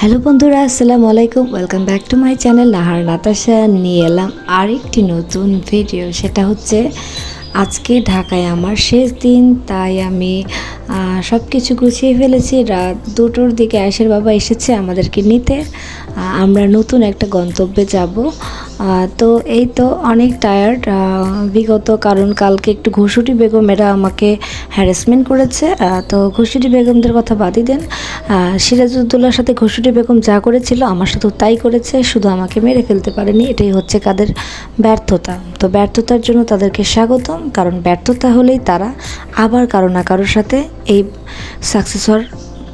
Hello বন্ধুরা, আসসালামু আলাইকুম। Welcome back to my channel লাহার নাতাশা নিয়ে এলাম আরেকটি নতুন ভিডিও সেটা হচ্ছে, আজকে ঢাকায় আমার শেষ দিন, তাই আমি সব কিছু গুছিয়ে ফেলেছি। রাত দুটোর দিকে আয়েশের বাবা এসেছে আমাদেরকে নিতে। আমরা নতুন একটা গন্তব্যে যাব। তো এই তো অনেক টায়ার্ড বিগত কারণ, কালকে একটু ঘুষুটি বেগম এরা আমাকে হ্যারাসমেন্ট করেছে। তো ঘুষুটি বেগমদের কথা বাদই দেন। সিরাজউদ্দৌলার সাথে ঘুষুটি বেগম যা করেছিল আমার সাথেও তাই করেছে, শুধু আমাকে মেরে ফেলতে পারেনি, এটাই হচ্ছে কাদের ব্যর্থতা। তো ব্যর্থতার জন্য তাদেরকে স্বাগতম, কারণ ব্যর্থতা হলেই তারা আবার কারও না কারোর সাথে এই সাকসেস হওয়ার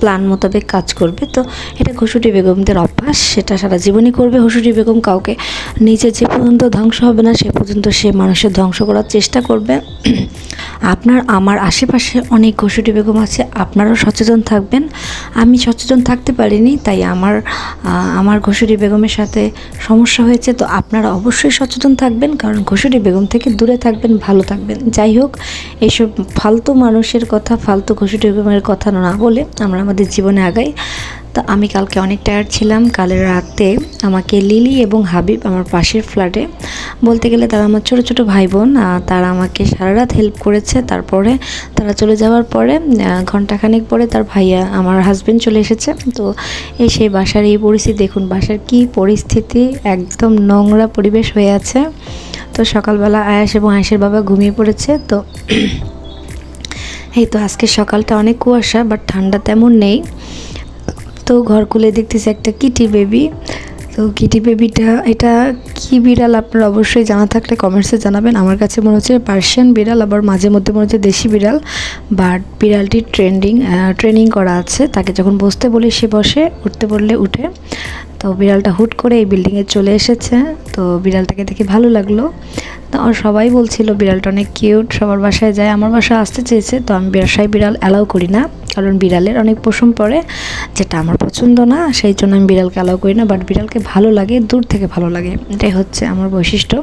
প্ল্যান মোতাবেক কাজ করবে। তো এটা ঘুষুটি বেগমদের অভ্যাস, সেটা সারা জীবনই করবে। হুসুটি বেগম কাউকে নিজে যে পর্যন্ত ধ্বংস হবে না, সে পর্যন্ত সে মানুষের ধ্বংস করার চেষ্টা করবে। আপনার, আমার আশেপাশে অনেক ঘুষুটি বেগম আছে, আপনারাও সচেতন থাকবেন। আমি সচেতন থাকতে পারিনি, তাই আমার আমার ঘুষুরি বেগমের সাথে সমস্যা হয়েছে। তো আপনারা অবশ্যই সচেতন থাকবেন, কারণ ঘুষুরি বেগম থেকে দূরে থাকবেন, ভালো থাকবেন। যাই হোক এইসব ফালতু মানুষের কথা, ফালতু ঘুষুরি বেগমের কথা না বলে আমরা আমাদের জীবনে আগাই তো আমি কালকে অনেক টায়ার্ড ছিলাম। কালের রাতে আমাকে লিলি এবং হাবিব আমার পাশের ফ্ল্যাটে বলতে গেলে তারা আমার ছোটো ছোটো ভাই বোন তারা আমাকে সারা রাত হেল্প করেছে। তারপরে তারা চলে যাওয়ার পরে ঘন্টাখানেক পরে তার ভাইয়া আমার হাজব্যান্ড চলে এসেছে। তো এই সেই বাসার এই পরিস্থিতি, দেখুন বাসার কি পরিস্থিতি, একদম নোংরা পরিবেশ হয়ে আছে। তো সকালবেলা আয়াস এবং আয়েসের বাবা ঘুমিয়ে পড়েছে। তো এই তো আজকে সকালটা অনেক কুয়াশা বাট ঠান্ডা তেমন নেই। তো ঘর খুলে দেখতেছি একটা কিটি বেবি। তো কিটি বেবিটা, এটা কি বিড়াল আপনারা অবশ্যই জানা থাকলে কমেন্টসে জানাবেন। আমার কাছে মনে হচ্ছে পার্সিয়ান বিড়াল, আবার মাঝে মধ্যে মনে হচ্ছে দেশি বিড়াল। বাট বিড়ালটি ট্রেন্ডিং ট্রেনিং করা আছে। তাকে যখন বসতে বলি, সে বসে, উঠতে বললে উঠে। তো বিড়ালটা হুট করে এই বিল্ডিংয়ে চলে এসেছে। তো বিড়ালটাকে দেখে ভালো লাগল। তো সবাই বলছিল, বিড়ালটা অনেক কিউট, সবার বাসায় যায়। আমার বাসায় আসতে চেয়েছে, তো আমি বাসায় বিড়াল অ্যালাউ করি না, কারণ বিড়ালের অনেক পশম পড়ে, যেটা আমার পছন্দ না, সেই জন্য আমি বিড়ালকে অ্যালাউ করি না, বাট বিড়ালকে ভালো লাগে, দূর থেকে ভালো লাগে, এটাই হচ্ছে আমার বৈশিষ্ট্য।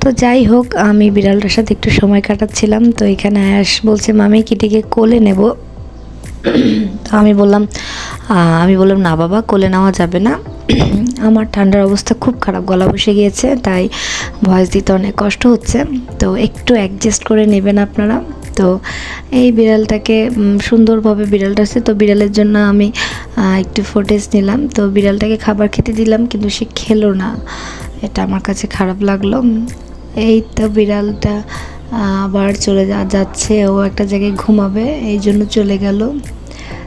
তো যাই হোক, আমি বিড়ালটার সাথে একটু সময় কাটাচ্ছিলাম, তো এখানে আয়াস বলছে, মামি, কিটিকে কোলে নেব। তো আমি বললাম আমি বললাম, না বাবা, কোলে নেওয়া যাবে না। আমার ঠান্ডার অবস্থা খুব খারাপ, গলা বসে গিয়েছে, তাই ভয়েস দিতে অনেক কষ্ট হচ্ছে। তো একটু অ্যাডজাস্ট করে নেবেন আপনারা। তো এই বিড়ালটাকে সুন্দরভাবে বিড়ালটা আছে, তো বিড়ালের জন্য আমি একটু ফুটেজ নিলাম। তো বিড়ালটাকে খাবার খেতে দিলাম, কিন্তু সে খেলো না। এটা আমার কাছে খারাপ লাগল। এই তো বিড়ালটা আবার চলে যাচ্ছে। ও একটা জায়গায় ঘুমাবে, এই জন্য চলে গেল।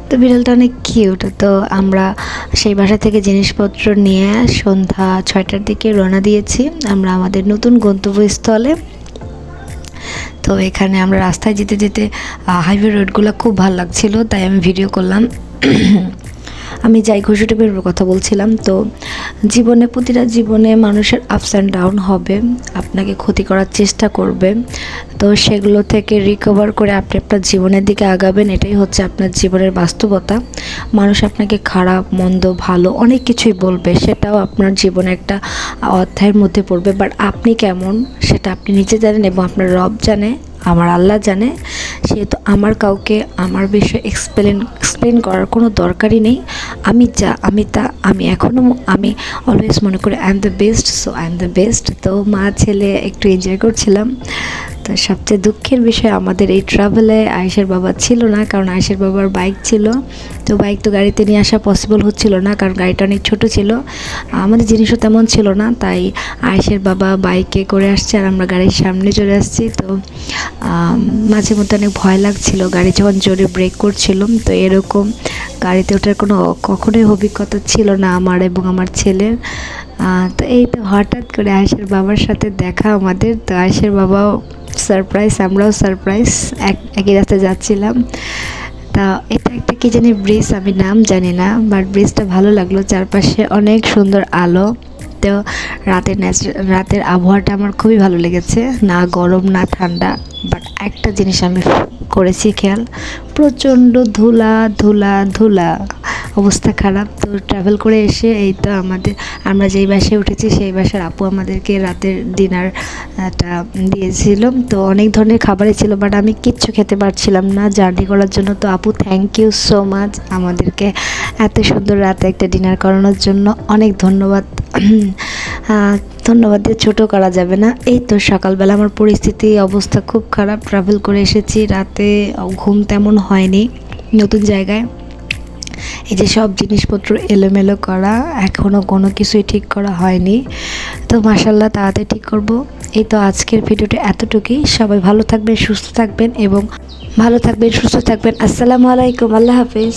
তো বিড়ালটা অনেক কিউট তো আমরা সেই বাসা থেকে জিনিসপত্র নিয়ে সন্ধ্যা ছয়টার দিকে রওনা দিয়েছি। আমরা আমাদের নতুন গন্তব্যস্থলে। তো এখানে আমরা রাস্তায় যেতে যেতে হাইওয়ে রোডগুলো খুব ভালো লাগছিল, তাই আমি ভিডিও করলাম। আমি যাই ঘুষুটিপের কথা বলছিলাম, তো জীবনে, প্রতিটা জীবনে মানুষের আপস অ্যান্ড ডাউন হবে, আপনাকে ক্ষতি করার চেষ্টা করবে। তো সেগুলো থেকে রিকভার করে আপনি আপনার জীবনের দিকে আগাবেন, এটাই হচ্ছে আপনার জীবনের বাস্তবতা। মানুষ আপনাকে খারাপ, মন্দ, ভালো অনেক কিছুই বলবে, সেটাও আপনার জীবনে একটা অধ্যায়ের মধ্যে পড়বে। বাট আপনি কেমন, সেটা আপনি নিজে জানেন এবং আপনার রব জানে, আমার আল্লাহ জানে। সেহেতু আমার কাউকে আমার বিষয়ে এক্সপ্লেন এক্সপ্লেন করার কোনো দরকারই নেই। আমি যা, আমি তা, আমি এখনও আমি অলওয়েজ মনে করি I am the best so I am the best তো মা, ছেলে, একটু এনজয় করছিলাম। তো সবচেয়ে দুঃখের বিষয় আমাদের এই ট্রাভেলে আয়েশের বাবা ছিল না, কারণ আয়েশের বাবার বাইক ছিল। তো বাইক তো গাড়িতে নিয়ে আসা পসিবল হচ্ছিল না, কারণ গাড়িটা অনেক ছোট ছিল। আমাদের জিনিসও তেমন ছিল না, তাই আয়েশের বাবা বাইকে করে আসছে আর আমরা গাড়ির সামনে চলে আসছি। তো মাঝে মধ্যে অনেক ভয় লাগছিল, গাড়ি যখন জোরে ব্রেক করছিল, তো এরকম গাড়িতে ওঠার কোনো কখনোই অভিজ্ঞতা ছিল না আমার এবং আমার ছেলের। তো এই তো হঠাৎ করে আয়েশের বাবার সাথে দেখা আমাদের, তো আয়েশের বাবাও সারপ্রাইজ, আমরাও সারপ্রাইজ, এক, একই রাস্তায় যাচ্ছিলাম। তা এটা একটা কি জানি ব্রিজ, আমি নাম জানি না বাট ব্রিজটা ভালো লাগল। চারপাশে অনেক সুন্দর আলো। তো রাতের রাতের আবহাওয়াটা আমার খুবই ভালো লেগেছে। না গরম, না ঠান্ডা বাট একটা জিনিস আমি করেছি খেয়াল, প্রচণ্ড ধুলা ধুলা ধুলা। অবস্থা খারাপ। তো ট্রাভেল করে এসে এই তো আমাদের, আমরা যেই বাসে উঠেছি সেই বাসার আপু আমাদেরকে রাতের ডিনার ডিনারটা দিয়েছিল। তো অনেক ধরনের খাবারই ছিল বাট আমি কিচ্ছু খেতে পারছিলাম না জার্নি করার জন্য। তো আপু থ্যাংক ইউ সো মাচ আমাদেরকে এত সুন্দর রাতে একটা ডিনার করানোর জন্য। অনেক ধন্যবাদ। ধন্যবাদ দিয়ে ছোটো করা যাবে না। এই তো সকালবেলা আমার পরিস্থিতি, অবস্থা খুব খারাপ। ট্রাভেল করে এসেছি, রাতে ঘুম তেমন হয়নি। নতুন জায়গায়। এই যে সব জিনিসপত্র এলোমেলো করা এখনও কোনো কিছুই ঠিক করা হয়নি। তো মাসাল্লাহ তাড়াতাড়ি ঠিক করব। এই তো আজকের ভিডিওটা এতটুকুই। সবাই ভালো থাকবেন, সুস্থ থাকবেন এবং ভালো থাকবেন, সুস্থ থাকবেন। আসসালামু আলাইকুম, আল্লাহ হাফিজ।